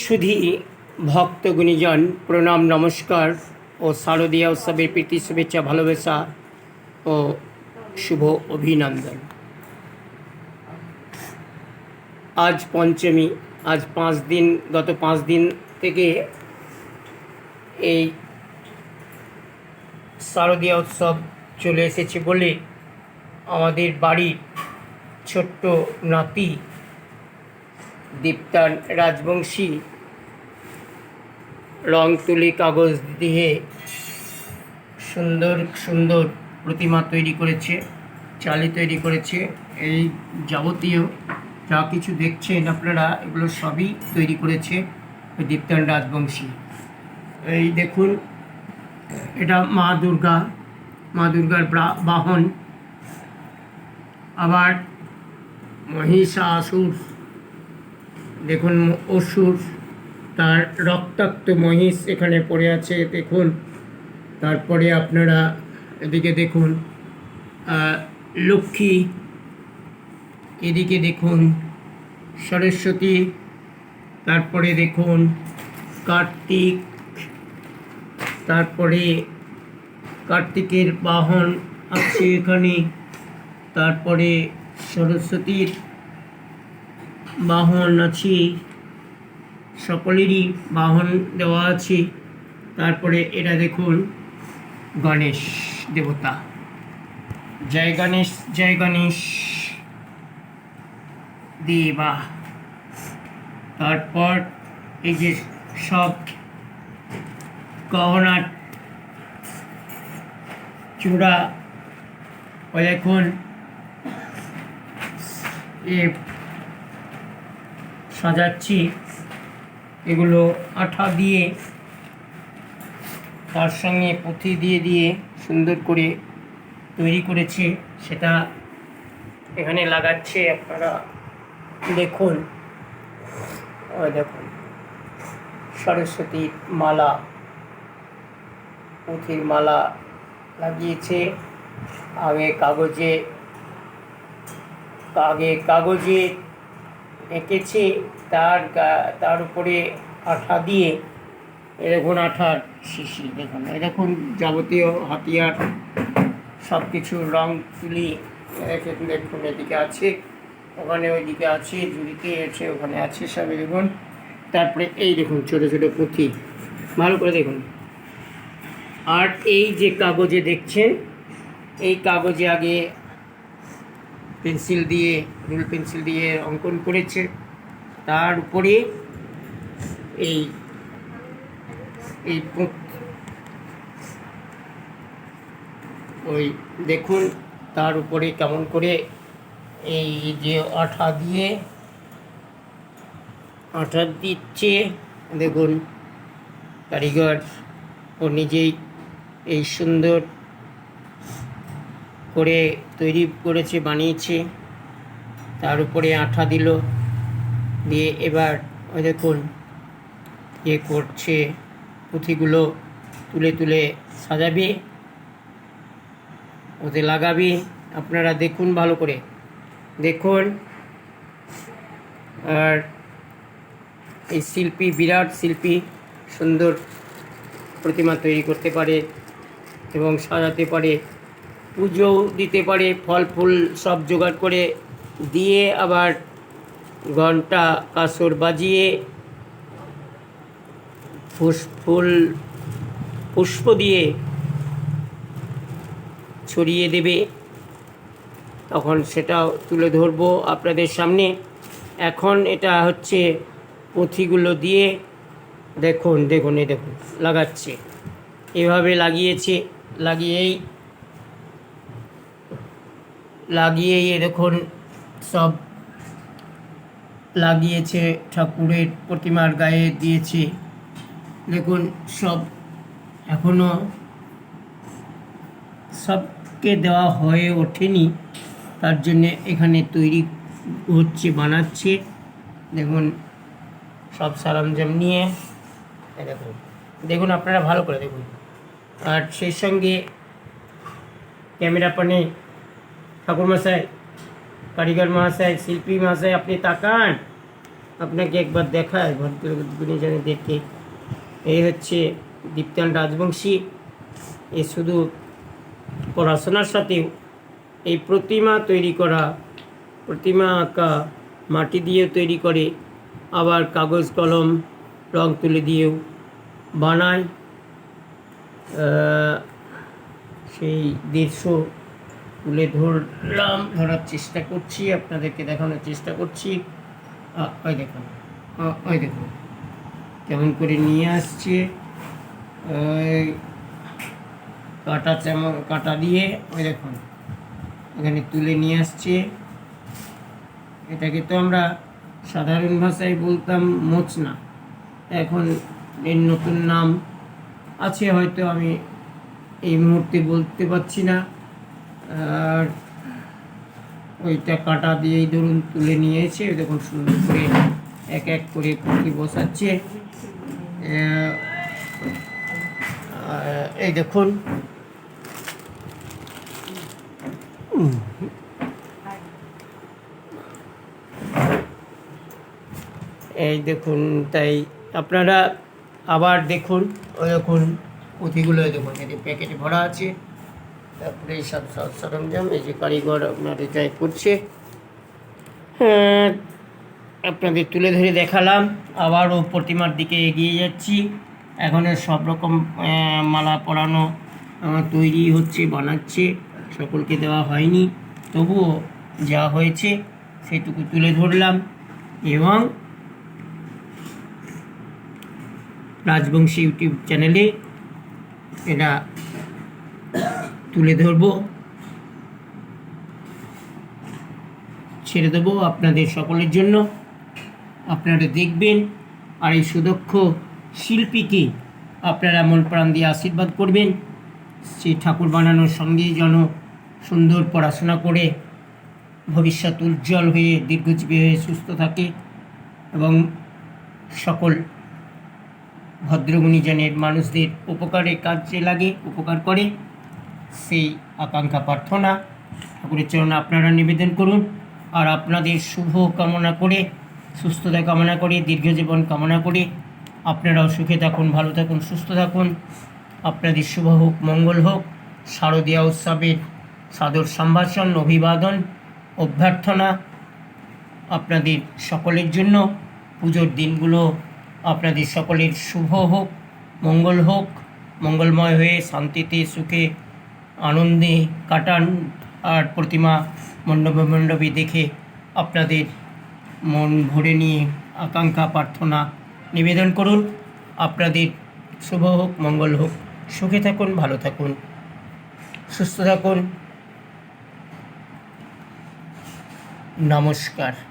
সুধী ভক্ত গুণীজন, প্রণাম, নমস্কার ও শারদীয়া উৎসবের প্রীতি, শুভেচ্ছা, ভালোবাসা ও শুভ অভিনন্দন। আজ পঞ্চমী, আজ পাঁচ দিন, গত পাঁচ দিন থেকে এই শারদীয়া উৎসব চলে এসেছে বলে আমাদের বাড়ির ছোট্ট নাতি দীপ্তান রাজবংশী রং তুলি কাগজ দিয়ে সুন্দর সুন্দর প্রতিমা তৈরি করেছে, চালি তৈরি করেছে। এই যাবতীয় যা কিছু দেখছেন আপনারা, এগুলো সবই তৈরি করেছে দীপ্তান রাজবংশী। এই দেখুন, এটা মা দুর্গা, মা দুর্গার বাহন। আবার মহিষাসুর দেখুন, অসুর, তার রক্তাক্ত মহিষ এখানে পড়ে আছে, দেখুন। তারপরে আপনারা এদিকে দেখুন লক্ষ্মী, এদিকে দেখুন, সরস্বতী, তারপরে দেখুন, কার্তিক, তারপরে কার্তিকের বাহন আছে এখানে, তারপরে সরস্বতীর বাহন আছে। সকলেরই বাহন দেওয়া আছে। তারপরে এটা দেখুন, গণেশ দেবতা। জয় গণেশ জয় গণেশ দেবা। তারপর এই যে সব গহনার চূড়া ও এখন এ সাজাচ্ছি। এগুলো আঠা দিয়ে তার সঙ্গে পুঁথি দিয়ে দিয়ে সুন্দর করে তৈরি করেছে। সেটা এখানে লাগাচ্ছে, আপনারা দেখুন। দেখুন, সরস্বতীর মালা, পুঁথির মালা লাগিয়েছে। আগে কাগজে আগে কাগজে এঁকেছে তার গা- তার উপরে আঠা দিয়ে এরকম আঠার শিশি। দেখুন এ দেখুন যাবতীয় হাতিয়ার সব কিছু রং তুলি দেখে দেখুন, এদিকে আছে, ওখানে ওইদিকে আছে, ঝুড়িতে আছে, ওখানে আছে সবই, দেখুন। তারপরে এই দেখুন, ছোটো ছোটো পুঁথি। ভালো করে দেখুন। আর এই যে কাগজে দেখছেন, এই কাগজে আগে পেন্সিল দিয়ে রুল পেন্সিল দিয়ে অঙ্কন করেছে। তার উপরে এই এই ওই দেখুন, তার উপরে কেমন করে এই যে আঠা দিয়ে, আঠা দিচ্ছে, দেখুন, কারিগর ও নিজেই এই সুন্দর করে তৈরি করেছে, বানিয়েছে। তার উপরে আঠা দিল। দিয়ে এবার ওই দেখুন ইয়ে করছে, পুঁথিগুলো তুলে তুলে সাজাবে। ওতে লাগাবি। আপনারা দেখুন ভালো করে। দেখুন, আর এই শিল্পী, বিরাট শিল্পী, সুন্দর প্রতিমা তৈরি করতে পারে এবং সাজাতে পারে। পুজোও দিতে পারে, ফল ফুল সব জোগাড় করে দিয়ে আবার ঘণ্টা কাসর বাজিয়ে ফুল পুষ্প দিয়ে ছড়িয়ে দেবে। তখন সেটাও তুলে ধরবো আপনাদের সামনে। এখন এটা হচ্ছে পুঁথিগুলো দিয়ে দেখুন দেখুন, এই দেখুন, লাগাচ্ছে। এভাবে লাগিয়েছে, লাগিয়েই লাগিয়েই এ দেখুন, সব লাগিয়েছে, ঠাকুরের প্রতিমার গায়ে দিয়েছে। দেখুন, সব এখনও সবকে দেওয়া হয়ে ওঠেনি, তার জন্যে এখানে তৈরি হচ্ছে, বানাচ্ছে। দেখুন, সব সরঞ্জাম নিয়ে দেখুন দেখুন আপনারা ভালো করে দেখুন। আর সেই সঙ্গে ক্যামেরা পানে ঠাকুরমশাই কারিগর মহাশয়, শিল্পী মহাশয়, আপনি তাকান। আপনাকে একবার দেখায়, ভদ্র দেখে। এই হচ্ছে দীপ্তান রাজবংশী। এ শুধু পড়াশোনার সাথেও এই প্রতিমা তৈরি করা, প্রতিমা আঁকা, মাটি দিয়েও তৈরি করে, আবার কাগজ, কলম, রং তুলে দিয়েও বানায়। সেই দৃশ্য তুলে ধরলাম, ধরার চেষ্টা করছি, আপনাদেরকে দেখানোর চেষ্টা করছি। ওই দেখুন ওই দেখুন। কেমন করে নিয়ে আসছে কাটা চামচ, কাটা দিয়ে, ওই দেখুন, এখানে তুলে নিয়ে আসছে। এটাকে তো আমরা সাধারণ ভাষায় বলতাম মোচনা। এখন এর নতুন নাম আছে, হয়তো আমি এই মুহূর্তে বলতে পারছি না। আর ওইটা কাটা দিয়েই ধরুন তুলে নিয়েছে, দেখুন সুন্দর করে এক এক করে পুঁটি বসাচ্ছে। এই দেখুন। এই দেখুন, তাই আপনারা আবার দেখুন, ওই দেখুন পুঁথিগুলো দেখুন যে প্যাকেটে ভরা আছে। তারপরে এই সব সরঞ্জাম এই যে কারিগর আপনার এটাই করছে আপনাদের তুলে ধরে দেখালাম। আবারও প্রতিমার দিকে এগিয়ে যাচ্ছি। এখনও সব রকম মালা পরানো তৈরি হচ্ছে, বানাচ্ছে। সকলকে দেওয়া হয়নি। তবুও যা হয়েছে, সেটুকু তুলে ধরলাম। এবং রাজবংশী ইউটিউব চ্যানেলে এটা তুলে ধরবো। ছেড়ে দেবো আপনাদের সকলের জন্য। আপনারা দেখবেন আর এই সুদক্ষ শিল্পীকে আপনারা মন প্রাণ দিয়ে আশীর্বাদ করবেন। সেই ঠাকুর বানানোর সঙ্গেই যেন সুন্দর পড়াশোনা করে, ভবিষ্যৎ উজ্জ্বল হয়ে, দীর্ঘজীবী হয়ে, সুস্থ থাকে এবং সকল ভদ্রগুণীজনের মানুষদের উপকারে কাজে লাগে, উপকার করে। সেই আকাঙ্ক্ষা প্রার্থনা। ঠাকুরের চরণে আপনারা নিবেদন করুন। আর আপনাদের শুভ কামনা করে, সুস্থতা কামনা করে, দীর্ঘজীবন কামনা করে আপনারাও সুখে থাকুন, ভালো থাকুন, সুস্থ থাকুন। আপনাদের শুভ হোক, মঙ্গল হোক। শারদীয়া উৎসবের সাদর সম্ভাষণ, অভিবাদন, অভ্যর্থনা আপনাদের সকলের জন্য। পুজোর দিনগুলো আপনাদের সকলের শুভ হোক, মঙ্গল হোক। মঙ্গলময় হয়ে শান্তিতে, সুখে আনন্দে কাটান আর প্রতিমা মণ্ডপে মণ্ডপে দেখে আপনাদের মন ভরে নিয়ে আকাঙ্ক্ষা প্রার্থনা নিবেদন করুন। আপনাদের শুভ হোক, মঙ্গল হোক। সুখে থাকুন, ভালো থাকুন। সুস্থ থাকুন। নমস্কার।